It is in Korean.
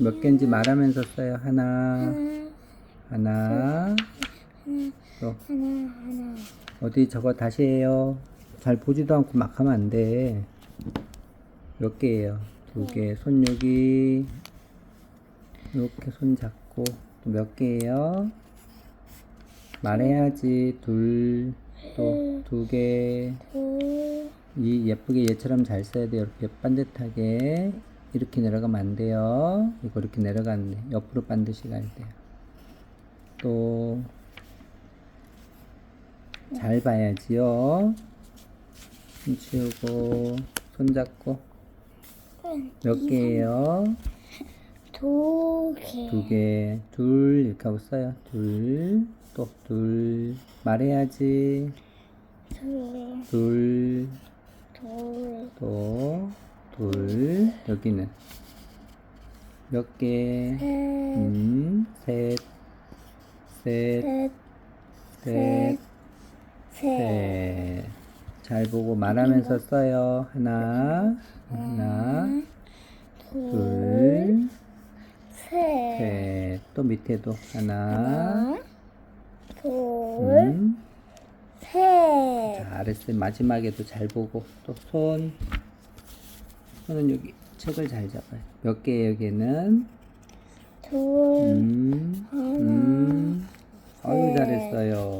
몇 개인지 말하면서 써요. 하나, 하나, 또 하나 하나 어디 저거 다시 해요. 잘 보지도 않고 막 하면 안 돼. 몇 개예요? 두 개. 손 여기. 이렇게 손 잡고 또 몇 개예요? 말해야지. 둘, 또 두 개. 둘이 예쁘게 얘처럼 잘 써야 돼요. 이렇게 반듯하게 이렇게 내려가면 안 돼요. 이거 이렇게 내려가는데 옆으로 반드시 가야 돼요. 또 잘 봐야지요. 손 치우고 손 잡고 몇 개예요? 두 개 두 개. 둘 이렇게 하고 써요. 둘. 또 둘. 말해야지. 둘 둘. 둘 또, 둘, 여기는 몇 개, 셋 음, 셋, 셋, 셋 셋, 셋 셋. 잘 보고 말하면서 써요. 하나, 하나, 둘, 셋 셋. 또 밑에도 하나, 둘 음. 셋 잘했어요. 마지막에도 잘 보고 또 손. 손은 여기 책을 잘 잡아요. 몇 개예요, 여기는? 둘 음.